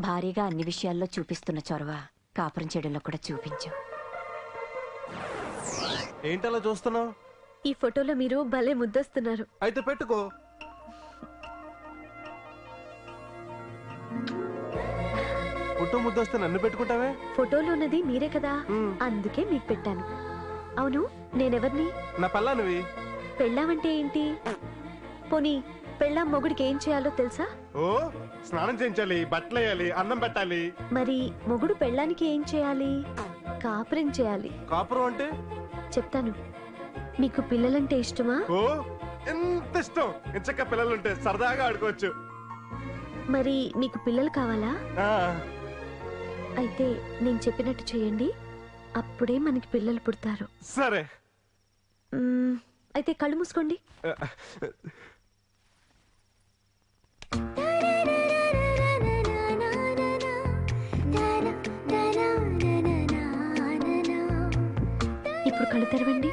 భారీగా అన్ని విషయాల్లో చూపిస్తున్న చొరవ కాపురం చెడులో కూడా చూపించు. ఏంటలా చూస్తున్నావు? ఈ ఫోటోలో మీరు భలే ముద్దొస్తున్నారు. అయితే పెట్టుకో. పుట్టు ముద్దొస్తే నన్ను పెట్టుకుంటావే? ఫోటోలో ఉన్నది మీరే కదా. అందుకే మీకు పెట్టాను. అవును నేనెవర్ని? నా పల్లానివి. పెళ్ళామంటే ఏంటి? పోనీ పెళ్ళాం మొగుడికి ఏం చేయాలో తెలుసా? ఓ స్నానం చేయించాలి బట్టలు వేయాలి అన్నం పెట్టాలి. మరి మొగుడు పెళ్ళానికి ఏం చేయాలి? కాపురం చేయాలి. కాపురం అంటే? చెప్తాను. మీకు పిల్లలంటే ఇష్టమా? ఓ ఎంత ఇష్టం! ఇంచక్క పిల్లలు ఉంటే సరదాగా ఆడుకోవచ్చు. మరి మీకు పిల్లలు కావాలా? ఆ, అయితే నేను చెప్పినట్టు చేయండి. అప్పుడే మనకి పిల్లలు పుడతారు. సరే. మ్మ్, అయితే కళ్ళు మూసుకోండి. ఇప్పుడు కళ్ళు తెరవండి.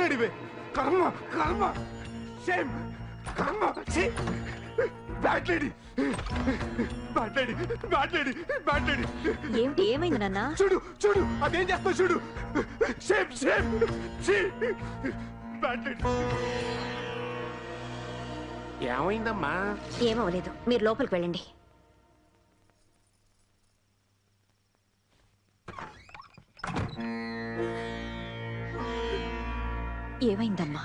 మాట్లాడివే కర్మ కర్మ. సేమ్ కర్మ ఛీ! మాట్లాడి మాట్లాడి మాట్లాడి మాట్లాడి ఏమిటి ఏమైంది నాన్న? చూడు చూడు. అదేం చేస్తావు చూడు. సేమ్ సేమ్ ఏమైందమ్మా? ఏమవలేదు మీరు లోపలికి వెళ్ళండి. ఏమైందమ్మా?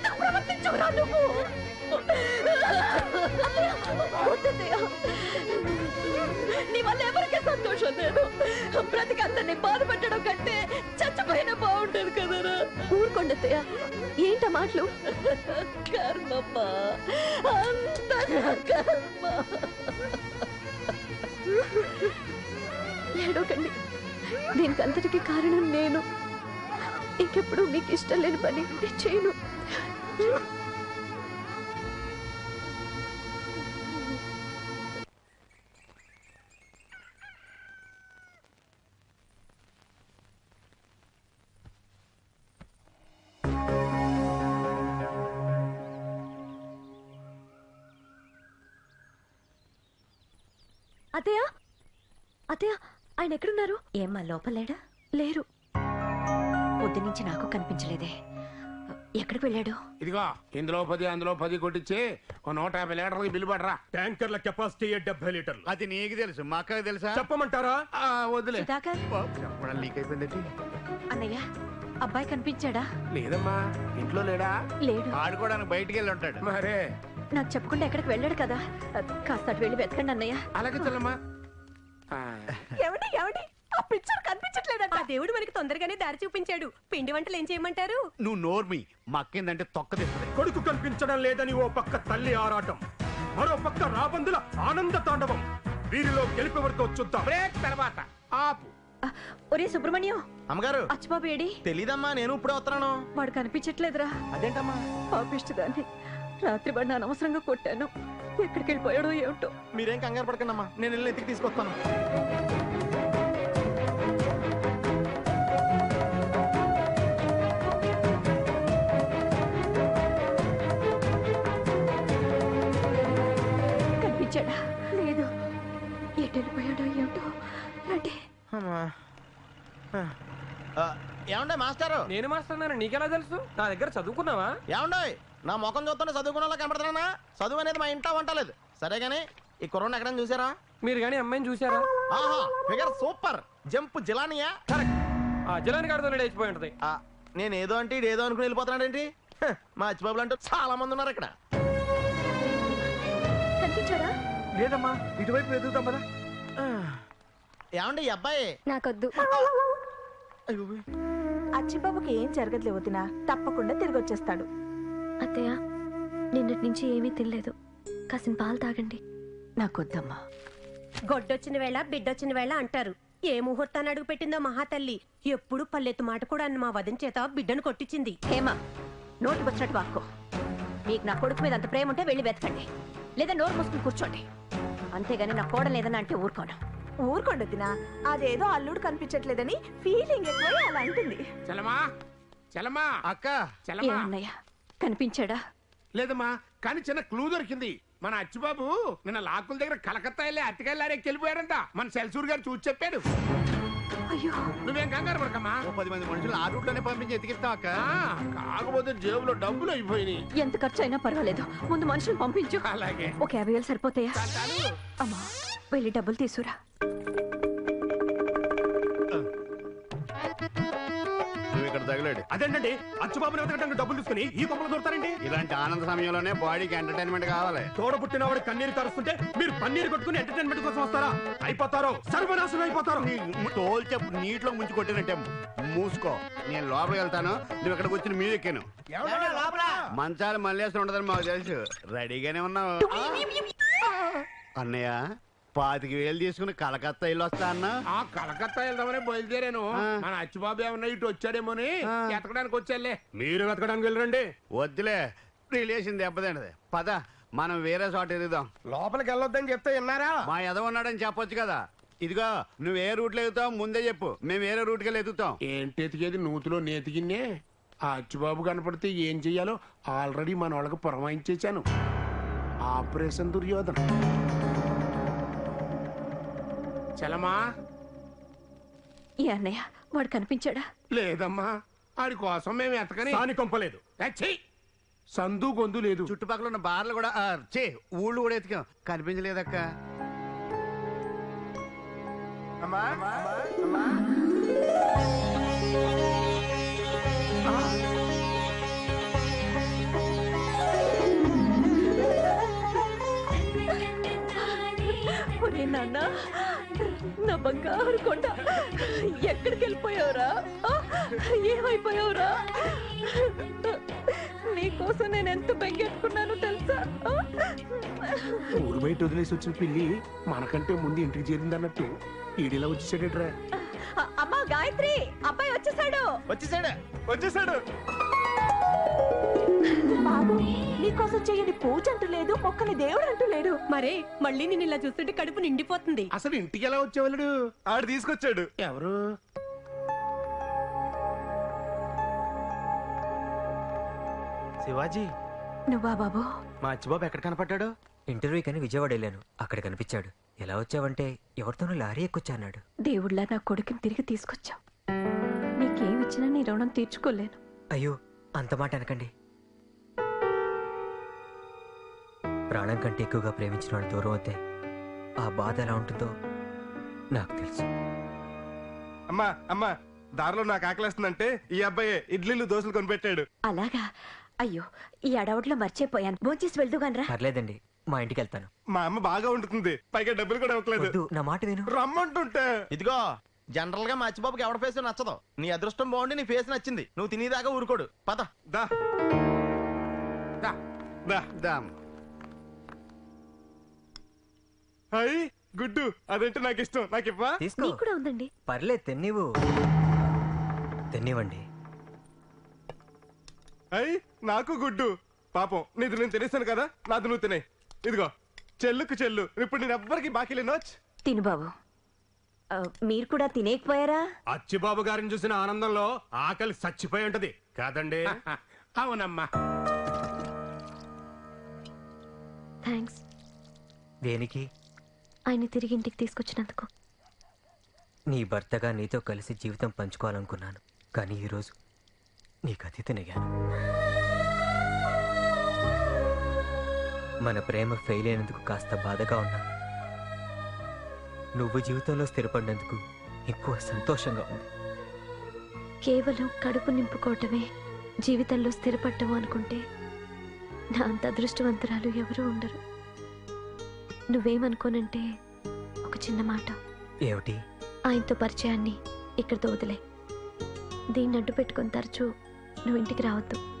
బ్రతికందరినీ బాధ పెట్టడం కంటే చచ్చిపోయినా బాగుంటది కదరా. ఊరుకోండి ఏంట మాటలు? కర్మమ్మా. అంత కర్మ. ఏడవకండి. దీనికి అంతటికి కారణం నేను. ఇంకెప్పుడు మీకు ఇష్టం లేని పని నేను చేయను. అత్తయ్య? అత్తయ్య ఆయన ఎక్కడున్నారు? ఏమ్మా లోపలేడా లేరు. పొద్దు నుంచి నాకు కనిపించలేదే. ఎక్కడికి వెళ్ళాడు? ఇదిగో ఇందులో పది అందులో పది కొట్టించి ఓ నూట యాభై లీటర్లకి బిల్లు పడరా. ట్యాంకర్ల కెపాసిటీ డెబ్బై లీటర్లు. అది నీకు తెలుసు మా అక్కకి తెలుసా? చెప్పమంటారా? ఆ, వదిలే. సుధాకర్? చెప్పడం లీక్ అయిపోయిందండి అన్నయ్య అబ్బాయి కనిపించాడా? లేదమ్మా ఇంట్లో లేడా? లేడు. ఆడుకోవడానికి బయటికి వెళ్ళి ఉంటాడు. మరే నాకు చెప్పకుండా ఎక్కడికి వెళ్ళాడు కదా? కాస్త అటు వెళ్ళి వెతకండి అన్నయ్య. అలాగే చెల్లమ్మా. ఆ, ఏమండి ఏమండి? ఆ పిక్చర్ కనిపించట్లేదంట ఆ దేవుడు మనకి తొందరగానే దారి చూపించాడు. పిండి వంటలు ఏం చేయమంటారు? నువ్వు నోర్మి మా అక్క ఏంటంటే తొక్క తెస్తుంది. కొడుకు కనిపించడం లేదని ఓ పక్క తల్లి ఆరాటం మరో పక్క రాబందుల ఆనంద తాండవం. వీరిలో గెలిపెవరితో చూద్దాం. బ్రేక్ తర్వాత. ఆపు. ఆ, ఒరే సుబ్రహ్మణ్యం. అమ్మగారు. అచ్చిబాబు ఏడి? తెలీదమ్మా నేను ఇప్పుడే వస్తున్నాను. వాడు కనిపించట్లేదురా. అదేంటమ్మా? పాపిష్టి దాన్ని. రాత్రి వాడిని అనవసరంగా కొట్టాను. ఎక్కడికి వెళ్ళిపోయాడో ఏమిటో. మీరేం కంగారు పడకండి అమ్మా నేను వెళ్ళి ఎత్తికి తీసుకొస్తాను. కనిపించాడా? లేదు. ఎటు వెళ్ళిపోయాడో ఏమిటో. అంటే? ఏమండే మాస్టారు? నేను మాస్టర్ నీకెలా తెలుసు? నా దగ్గర చదువుకున్నావా? ఏమండే నా ముఖం చూస్తుంటే చదువుకున్న వాళ్ళ కనబడుతున్నా చదువు అనేది మా ఇంట్లో వంటలేదు సరే గానీ ఈ కుర్రోని ఎక్కడ చూసారా? మీరు కానీ అమ్మాయిని చూసారా? ఆహా ఫిగర్ సూపర్. జంప్ జిలానియా. కరెక్ట్. ఆ జిలాని గారితో లేచిపోయి ఉంటది. ఆ, నేను ఏదో అంటే ఏదో అనుకుని వెళ్ళిపోతున్నాడేంటి? హ, మా అచ్చిబాబులు అంటూ చాలా మంది ఉన్నారు ఇక్కడ. కనిపించాడా? లేదమ్మా ఇటువైపు ఎదుగుతాం కదా ఏమండి ఈ అబ్బాయి? నాకొద్దు. అయ్యో, అచ్చిబాబుకి ఏం జరగదులే వదిన. తప్పకుండా తిరిగి వచ్చేస్తాడు అత్తయ్య నిన్నటి నుంచి ఏమీ తినలేదు. కాసిన పాలు తాగండి. నాకొద్దమ్మా. గొడ్డొచ్చిన వేళ బిడ్డొచ్చిన వేళ అంటారు. ఏ ముహూర్తాన్ని అడుగు పెట్టిందో మహాతల్లి. ఎప్పుడు పల్లెత్తు మాట కూడా అన్న మా వదిన చేత బిడ్డను కొట్టించింది. హేమ నోటికి వచ్చినట్టు వాక్కో. మీకు నా కొడుకు మీద అంత ప్రేమ ఉంటే వెళ్ళి వెతకండి. లేదా నోరు మూసుకుని కూర్చోండి. అంతేగాని నా కోడలు ఏదన్నా అంటే ఊరుకోను. ఊరుకోండి వదిన. అదేదో అల్లుడు కనిపించట్లేదని ఫీలింగ్ ఎక్కువ అలా అంటుంది. చలమా? చలమా? అక్క. చలమా? ఏమన్నయ్య? కనిపించాడా? లేదమ్మా కానీ చిన్న క్లూ దొరికింది. మన అచ్చుబాబు నిన్న లాక్కుల దగ్గర కలకత్తా వెళ్ళి అట్టకెళ్ళారే వెళ్ళిపోయాడంట. మన సెల్సూర్ గారు చూసి చెప్పాడు. అయ్యో. నువ్వేం కంగారు పడకమ్మా. ఓ పది మంది మనుషులు ఆ రూట్లోనే పంపించి ఎతికిస్తాం అక్క. ఆ, కాకపోతే జేబులో డబ్బులు అయిపోయినాయి. ఎంత ఖర్చు అయినా పర్వాలేదు. ముందు మనుషులు పంపించు. అలాగే. ఒక యాభై వేలు సరిపోతాయా చాలు. అమ్మా వెళ్ళి డబ్బులు తీసుకురా. తగిలాడు అదేంటండి? అచ్చుబాబుని వెతకడానికి డబ్బులు తీసుకుని ఈ కొమ్మలు దొరుకుతారండి ఇలాంటి ఆనంద సమయంలోనే బాడీకి ఎంటర్టైన్మెంట్ కావాలి. తోడబుట్టిన వాడి కన్నీరు కరుస్తుంటే మీరు పన్నీరు కొట్టుకుని ఎంటర్టైన్మెంట్ కోసం వస్తారా? అయిపోతారు? సర్వనాశనం అయిపోతారు. తోలు చెప్పు నీటిలో ముంచి కొట్టినట్టే మూసుకో. నేను లోపలికి వెళ్తాను. నువ్వు ఇక్కడికి వచ్చిన మీద ఎక్కాను. మంచాలు మల్లేసి ఉండదని మాకు తెలుసు. రెడీగానే ఉన్నావు. అన్నయ్య పాతిక వేలు తీసుకుని కలకత్తా వెళ్ళి వస్తా అన్నా? ఆ కలకత్తా వెళ్దామని బయలుదేరాను. మన అచ్చుబాబు ఏమన్నా ఇటు వచ్చాడేమోని. ఎతకడానికి వచ్చాలే మీరు వెతకడానికి వెళ్ళరండి. వద్దులే రిలేషన్ దెబ్బతింటది పద మనం వేరే చోట ఎదుగుదాం లోపలికి వెళ్ళొద్దని చెప్తే విన్నారా? మా ఎదవ ఉన్నాడని చెప్పొచ్చు కదా. ఇదిగో నువ్వు ఏ రూట్లో ఎదుగుతావు ముందే చెప్పు. మేము వేరే రూట్కి వెళ్ళి ఎదుగుతాం. ఏంటి ఎతికేది? నూతిలో నేతికిన్నే? ఆ అచ్చుబాబు కనపడితే ఏం చెయ్యాలో ఆల్రెడీ మన వాళ్ళకి పురమాయించేశాను. ఆపరేషన్ దుర్యోధన. చలమా? ఏ అన్నయ్య వాడు కనిపించాడా? లేదమ్మా. ఆడి కోసం మేము ఎతకని సాని కొంపలేదు ఛీ! సందు గొంతు లేదు. చుట్టుపక్కల ఉన్న బార్లు కూడా ఆ, చే ఊళ్ళు కూడా ఎతికాం. కనిపించలేదక్క. ఒరే నాన్న. నా బంగారు కొండ. ఎక్కడికి వెళ్ళిపోయావురా? ఏమైపోయావురా? నీకోసం నేను ఎంత బెంగెట్టుకున్నానో తెలుసా? ఊరు బయట వదిలేసి వచ్చిన పిల్లి మనకంటే ముందు ఇంటికి చేరిందన్నట్టు. ఈడిలా వచ్చేసాడట్రా? అమ్మా గాయత్రి! అబ్బాయి వచ్చేసాడు! వచ్చేసాడు? వచ్చేసాడు! బాబు. నీకోసం చెయ్యని పూజ అంటూ లేదు మొక్కని దేవుడు అంటూ లేడు మరే మళ్ళీ నేను ఇలా చూస్తుంటే కడుపు నిండిపోతుంది. అసలు ఇంటికి ఎలా వచ్చేవాళ్ళడు? ఆడు తీసుకొచ్చాడు. ఎవరు? శివాజీ. నువ్వా బాబు? మా అచ్చిబాబు ఎక్కడ కనపడ్డాడు? ఇంటర్వ్యూకని విజయవాడ వెళ్ళాను. అక్కడ కనిపించాడు. ఎలా వచ్చావంటే ఎవరితోనూ లారీ ఎక్కొచ్చా అన్నాడు దేవుళ్ళ నా కొడుకుని తిరిగి తీసుకొచ్చావు. నీకేమిచ్చినా నీ రుణం తీర్చుకోలేను. అయ్యో అంత మాట అనకండి. ప్రాణం కంటే ఎక్కువగా ప్రేమించిన వాడు దూరం అవుతే ఆ బాధ ఎలా ఉంటుందో నాకు తెలుసు. అమ్మా అమ్మా దారిలో నాకు ఆకలేస్తుందంటే ఈ అబ్బాయి ఇడ్లీలు దోశలు కొనిపెట్టాడు. అలాగా? అయ్యో ఈ అడవుట్లో మర్చిపోయాను. భోంచేసి వెళ్దుగానరా. పర్లేదండి మా ఇంటికి వెళ్తాను. మా అమ్మ బాగా ఉంటుంది పైగా డబ్బులు కూడా ఇవ్వట్లేదు. వద్దు నా మాట విను. రమ్మంటుంటే. ఇదిగో జనరల్గా మా అచ్చిబాబుకి ఎవడ ఫేస్ నచ్చదు. నీ అదృష్టం బాగుండి నీ ఫేస్ నచ్చింది. నువ్వు తినేదాకా ఊరుకోడు. పద. దా. దా. దా. దామ్ అయ్యి గుడ్డు. అదంటే నాకు ఇష్టం నాకు ఇవ్వా తీసుకో. నీకు కూడా ఉందండి. పర్లేదు తెన్నివు తెన్నివ్వండి. అయ్యి నాకు గుడ్డు. పాపం నీది నేను తినేస్తాను కదా నాది నువ్వు తినే. ఇదిగో చెల్లుకు చెల్లు. ఇప్పుడు నేను ఎవ్వరికి బాకీ లేనోచ్ తిను బాబు. ఆ, మీరు కూడా తినేకపోయారా? అచ్చిబాబు గారిని చూసిన ఆనందంలో ఆకలి చచ్చిపోయి ఉంటది. కాదండి. అవునమ్మా. థ్యాంక్స్ దేనికి? ఆయన తిరిగి ఇంటికి తీసుకొచ్చినందుకు. నీ భర్తగా నీతో కలిసి జీవితం పంచుకోవాలనుకున్నాను. కానీ ఈరోజు నీకు అతిథినయ్యాను మన ప్రేమ ఫెయిల్ అయినందుకు కాస్త బాధగా ఉన్నా. నువ్వు జీవితంలో స్థిరపడినందుకు ఎక్కువ సంతోషంగా ఉంది. కేవలం కడుపు నింపుకోవటమే జీవితంలో స్థిరపడటం అనుకుంటే నా అంత అదృష్టవంతురాలు ఎవరూ ఉండరు. నువ్వేమనుకోనంటే ఒక చిన్న మాట. ఏమిటి? ఆయనతో పరిచయాన్ని ఇక్కడితో వదిలే. దీన్ని అడ్డు పెట్టుకొని తరచూ నువ్వు ఇంటికి రావద్దు.